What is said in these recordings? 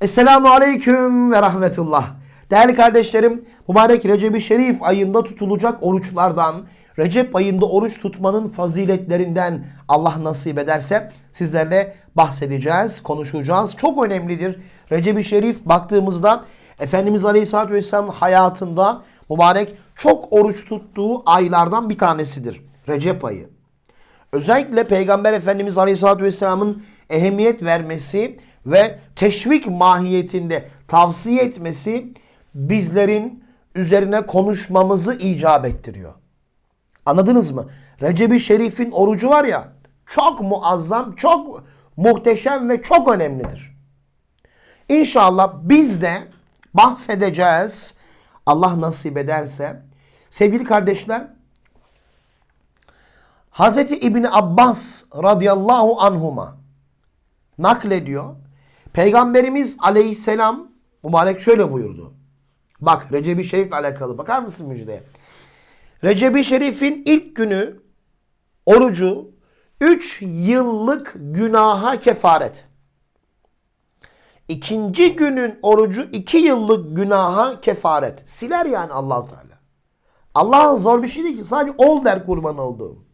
Esselamu Aleyküm ve Rahmetullah. Değerli kardeşlerim, mübarek Recep-i Şerif ayında tutulacak oruçlardan, Recep ayında oruç tutmanın faziletlerinden Allah nasip ederse sizlerle bahsedeceğiz, konuşacağız. Çok önemlidir. Recep-i Şerif baktığımızda Efendimiz Aleyhisselatü Vesselam hayatında mübarek çok oruç tuttuğu aylardan bir tanesidir. Recep ayı. Özellikle Peygamber Efendimiz Aleyhisselatü Vesselam'ın ehemmiyet vermesi ve teşvik mahiyetinde tavsiye etmesi bizlerin üzerine konuşmamızı icap ettiriyor. Anladınız mı? Recep-i Şerif'in orucu var ya çok muazzam, çok muhteşem ve çok önemlidir. İnşallah biz de bahsedeceğiz. Allah nasip ederse. Sevgili kardeşler, Hazreti İbni Abbas radıyallahu anhuma naklediyor. Peygamberimiz aleyhisselam mübarek şöyle buyurdu. Bak Recep-i Şerif'le alakalı bakar mısın müjdeye? Recep-i Şerif'in ilk günü orucu 3 yıllık günaha kefaret. İkinci günün orucu 2 yıllık günaha kefaret. Siler yani allah Teala. Allah zor bir şey değil ki. Sadece ol der kurban olduğum.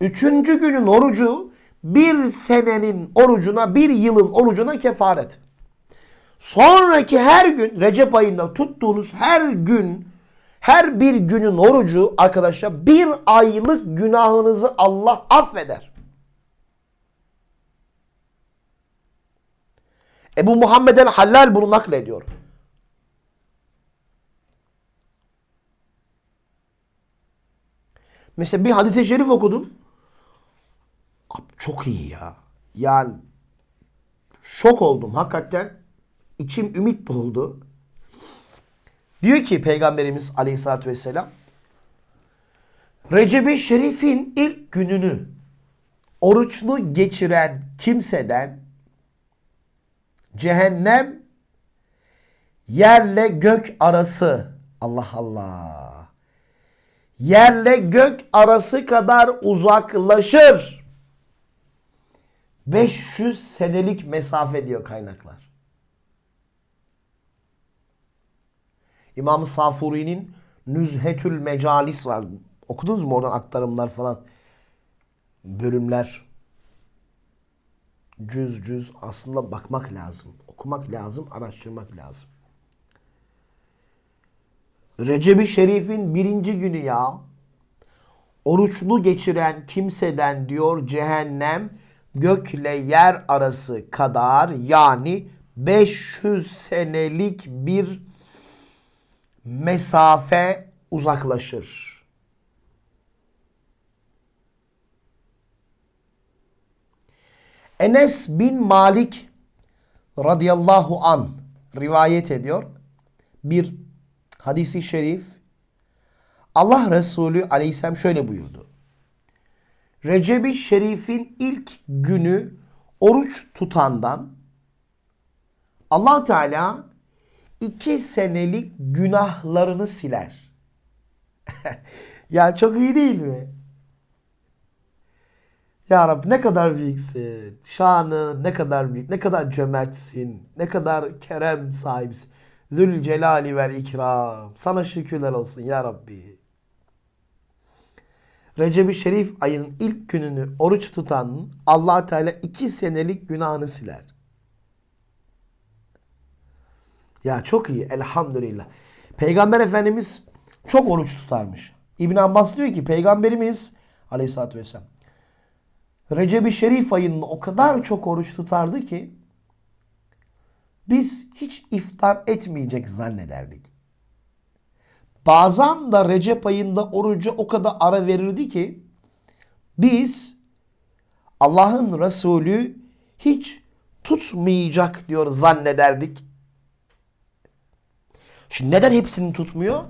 Üçüncü günün orucu bir senenin orucuna, bir yılın orucuna kefaret. Sonraki her gün Recep ayında tuttuğunuz her gün, her bir günün orucu arkadaşlar bir aylık günahınızı Allah affeder. Ebu Muhammed el-Hallal bunu naklediyor. Mesela bir hadis-i şerif okudum. Çok iyi ya. Yani şok oldum hakikaten. İçim ümit doldu. Diyor ki Peygamberimiz Aleyhisselatü Vesselam Recep-i Şerif'in ilk gününü oruçlu geçiren kimseden cehennem yerle gök arası Allah Allah yerle gök arası kadar uzaklaşır. 500 senelik mesafe diyor kaynaklar. İmam Safuri'nin Nüzhetül Mecalis var. Okudunuz mu oradan aktarımlar falan? Bölümler. Cüz cüz aslında bakmak lazım. Okumak lazım, araştırmak lazım. Recep-i Şerif'in birinci günü ya. Oruçlu geçiren kimseden diyor cehennem gökle yer arası kadar yani 500 senelik bir mesafe uzaklaşır. Enes bin Malik radıyallahu an rivayet ediyor. Bir hadisi şerif Allah Resulü aleyhisselam şöyle buyurdu. Recep-i Şerif'in ilk günü oruç tutandan allah Teala iki senelik günahlarını siler. ya çok iyi değil mi? Ya Rab ne kadar büyüksün. Şanı ne kadar büyük. Ne kadar cömertsin. Ne kadar kerem sahibisin. Zül celali vel ikram. Sana şükürler olsun ya Rabbi. Recep-i Şerif ayının ilk gününü oruç tutan allah Teala iki senelik günahını siler. Ya çok iyi elhamdülillah. Peygamber Efendimiz çok oruç tutarmış. İbn Abbas diyor ki Peygamberimiz aleyhissalatü vesselam Recep-i Şerif ayında o kadar çok oruç tutardı ki biz hiç iftar etmeyecek zannederdik. Bazen de Recep ayında orucu o kadar ara verirdi ki biz Allah'ın Resulü hiç tutmayacak diyor zannederdik. Şimdi neden hepsini tutmuyor?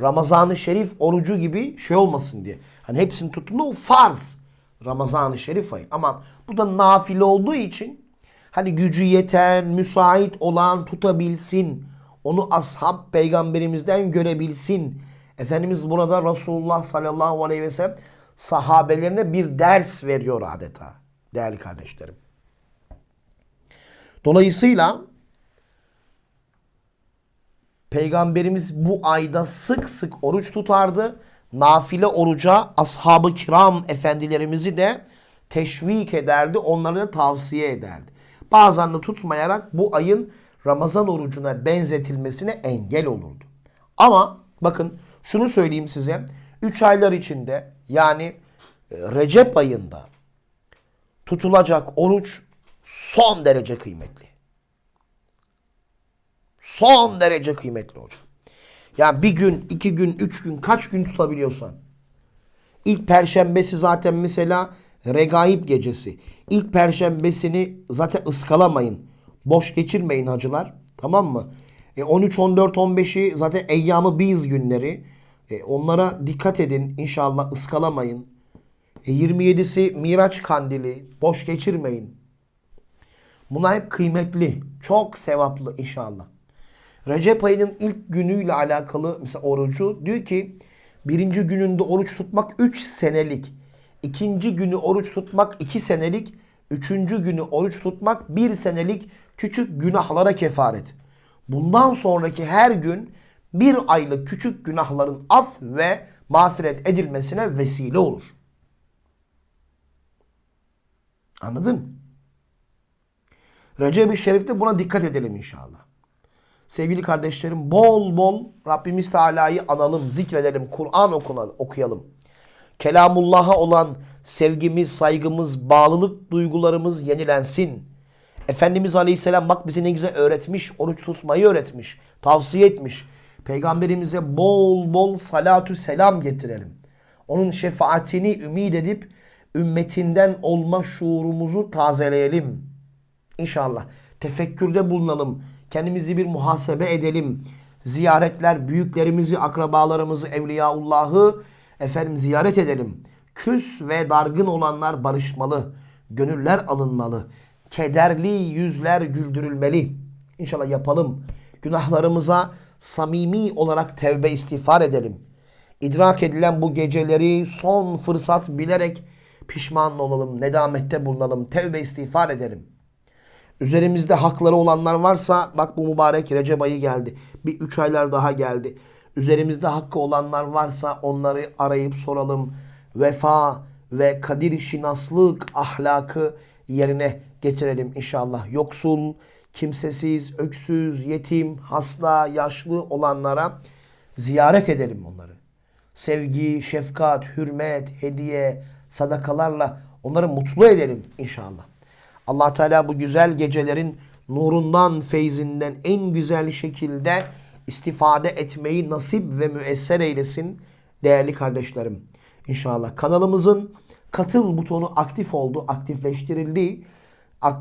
Ramazan-ı Şerif orucu gibi şey olmasın diye. Hani hepsini tuttuğunda o farz. Ramazan-ı Şerif ayı. Ama bu da nafile olduğu için hani gücü yeten, müsait olan tutabilsin. Onu ashab peygamberimizden görebilsin. Efendimiz burada Resulullah sallallahu aleyhi ve sellem sahabelerine bir ders veriyor adeta. Değerli kardeşlerim. Dolayısıyla Peygamberimiz bu ayda sık sık oruç tutardı. Nafile oruca ashab-ı kiram efendilerimizi de teşvik ederdi. Onları da tavsiye ederdi. Bazen de tutmayarak bu ayın Ramazan orucuna benzetilmesine engel olurdu. Ama bakın şunu söyleyeyim size. 3 aylar içinde yani e, Recep ayında tutulacak oruç son derece kıymetli. Son derece kıymetli hocam. Yani bir gün, iki gün, üç gün, kaç gün tutabiliyorsan. İlk perşembesi zaten mesela regaib gecesi. İlk perşembesini zaten ıskalamayın. Boş geçirmeyin hacılar. Tamam mı? E 13, 14, 15'i zaten eyyamı biz günleri. E onlara dikkat edin. İnşallah ıskalamayın. E 27'si Miraç kandili. Boş geçirmeyin. Bunlar hep kıymetli. Çok sevaplı inşallah. Recep ayının ilk günüyle alakalı mesela orucu diyor ki birinci gününde oruç tutmak 3 senelik. ikinci günü oruç tutmak 2 senelik. Üçüncü günü oruç tutmak 1 senelik küçük günahlara kefaret. Bundan sonraki her gün bir aylık küçük günahların af ve mağfiret edilmesine vesile olur. Anladın? Recep-i Şerif'te buna dikkat edelim inşallah. Sevgili kardeşlerim bol bol Rabbimiz Teala'yı analım, zikredelim, Kur'an okuyalım. Kelamullah'a olan sevgimiz, saygımız, bağlılık duygularımız yenilensin. Efendimiz Aleyhisselam bak bize ne güzel öğretmiş, oruç tutmayı öğretmiş, tavsiye etmiş. Peygamberimize bol bol salatü selam getirelim. Onun şefaatini ümit edip ümmetinden olma şuurumuzu tazeleyelim. İnşallah tefekkürde bulunalım. Kendimizi bir muhasebe edelim. Ziyaretler, büyüklerimizi, akrabalarımızı, Evliyaullah'ı efendim ziyaret edelim. Küs ve dargın olanlar barışmalı. Gönüller alınmalı. Kederli yüzler güldürülmeli. İnşallah yapalım. Günahlarımıza samimi olarak tevbe istiğfar edelim. İdrak edilen bu geceleri son fırsat bilerek pişman olalım, nedamette bulunalım, tevbe istiğfar edelim. Üzerimizde hakları olanlar varsa bak bu mübarek Recep ayı geldi. Bir üç aylar daha geldi. Üzerimizde hakkı olanlar varsa onları arayıp soralım. Vefa ve kadir şinaslık ahlakı yerine getirelim inşallah. Yoksul, kimsesiz, öksüz, yetim, hasta, yaşlı olanlara ziyaret edelim onları. Sevgi, şefkat, hürmet, hediye, sadakalarla onları mutlu edelim inşallah. allah Teala bu güzel gecelerin nurundan, feyzinden en güzel şekilde istifade etmeyi nasip ve müesser eylesin değerli kardeşlerim. İnşallah kanalımızın katıl butonu aktif oldu, aktifleştirildi.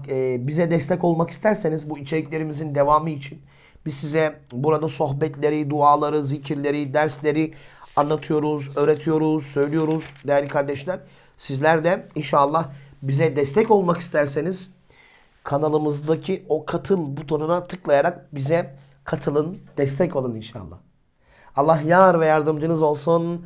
E, bize destek olmak isterseniz bu içeriklerimizin devamı için biz size burada sohbetleri, duaları, zikirleri, dersleri anlatıyoruz, öğretiyoruz, söylüyoruz değerli kardeşler. Sizler de inşallah bize destek olmak isterseniz kanalımızdaki o katıl butonuna tıklayarak bize katılın, destek olun inşallah. Allah yar ve yardımcınız olsun.